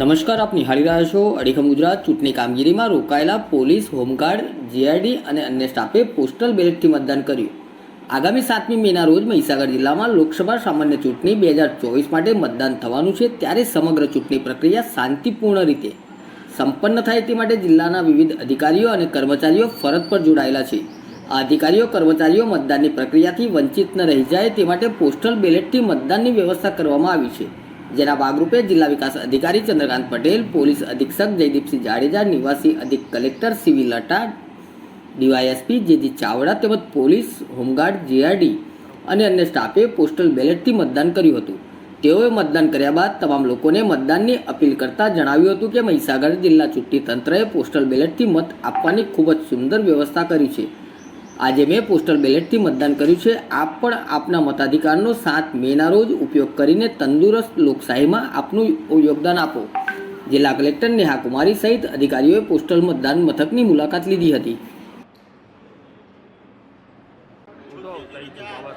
નમસ્કાર, આપ નિહાળી રહ્યા છો અડીખમ ગુજરાત. ચૂંટણી કામગીરીમાં રોકાયેલા પોલીસ, હોમગાર્ડ, જીઆઈડી અને અન્ય સ્ટાફે પોસ્ટલ બેલેટથી મતદાન કર્યું. આગામી સાતમી મેના રોજ મહીસાગર જિલ્લામાં લોકસભા સામાન્ય ચૂંટણી બે હજાર ચોવીસ માટે મતદાન થવાનું છે. ત્યારે સમગ્ર ચૂંટણી પ્રક્રિયા શાંતિપૂર્ણ રીતે સંપન્ન થાય તે માટે જિલ્લાના વિવિધ અધિકારીઓ અને કર્મચારીઓ ફરજ પર જોડાયેલા છે. આ અધિકારીઓ, કર્મચારીઓ મતદાનની પ્રક્રિયાથી વંચિત ન રહી જાય તે માટે પોસ્ટલ બેલેટથી મતદાનની વ્યવસ્થા કરવામાં આવી છે. જેના ભાગરૂપે જિલ્લા વિકાસ અધિકારી ચંદ્રકાંત પટેલ, પોલીસ અધિક્ષક જયદીપસિંહ જાડેજા, નિવાસી અધિક collector CV Lata, DYSP JG Chavda તેમજ પોલીસ હોમગાર્ડ જીઆરડી અને અન્ય સ્ટાફે પોસ્ટલ બેલેટથી મતદાન કર્યું હતું. તેઓએ મતદાન કર્યા બાદ તમામ લોકોને મતદાનની અપીલ કરતા જણાવ્યું હતું કે મહીસાગર જિલ્લા ચૂંટણી તંત્રએ પોસ્ટલ બેલેટથી મત આપવાની ખૂબ જ સુંદર વ્યવસ્થા કરી છે. આજે મેં પોસ્ટલ બેલેટથી મતદાન કર્યું છે. આપ પણ આપના મતાધિકારનો સાત મેના રોજ ઉપયોગ કરીને તંદુરસ્ત લોકશાહીમાં આપનું યોગદાન આપો. જિલ્લા કલેક્ટર નેહા કુમારી સહિત અધિકારીઓએ પોસ્ટલ મતદાન મથકની મુલાકાત લીધી હતી. બાબા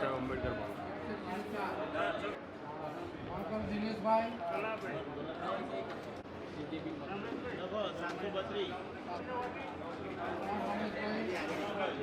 સાહેબ